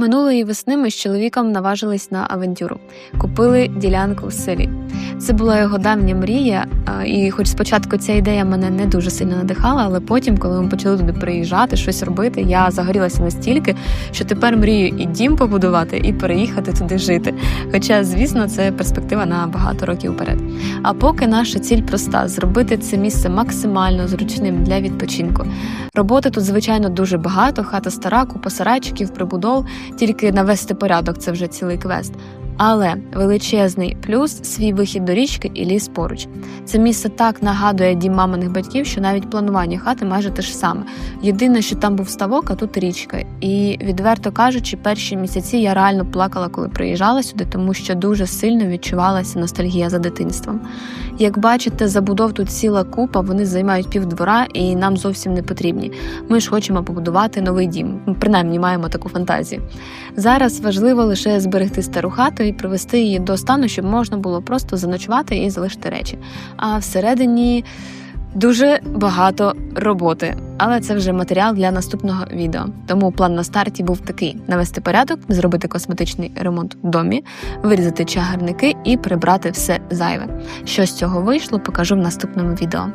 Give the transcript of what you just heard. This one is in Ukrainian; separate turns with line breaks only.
Минулої весни ми з чоловіком наважились на авантюру, купили ділянку в селі. Це була його давня мрія, і хоч спочатку ця ідея мене не дуже сильно надихала, але потім, коли ми почали туди приїжджати, щось робити, я загорілася настільки, що тепер мрію і дім побудувати, і переїхати туди жити. Хоча, звісно, це перспектива на багато років вперед. А поки наша ціль проста зробити це місце максимально зручним для відпочинку. Роботи тут, звичайно, дуже багато. Хата стара, купа сарайчиків, прибудов, тільки навести порядок це вже цілий квест. Але величезний плюс свій вихід до річки і ліс поруч. Це місце так нагадує дім маминих батьків, що навіть планування хати майже те ж саме. Єдине, що там був ставок, а тут річка. І відверто кажучи, перші місяці я реально плакала, коли приїжджала сюди, тому що дуже сильно відчувалася ностальгія за дитинством. Як бачите, забудов тут ціла купа, вони займають півдвора і нам зовсім не потрібні. Ми ж хочемо побудувати новий дім. Принаймні маємо таку фантазію. Зараз важливо лише зберегти стару хату і привести її до стану, щоб можна було просто заночувати і залишити речі. А всередині дуже багато роботи. Але це вже матеріал для наступного відео. Тому план на старті був такий: навести порядок, зробити косметичний ремонт в домі, вирізати чагарники і прибрати все зайве. Що з цього вийшло, покажу в наступному відео.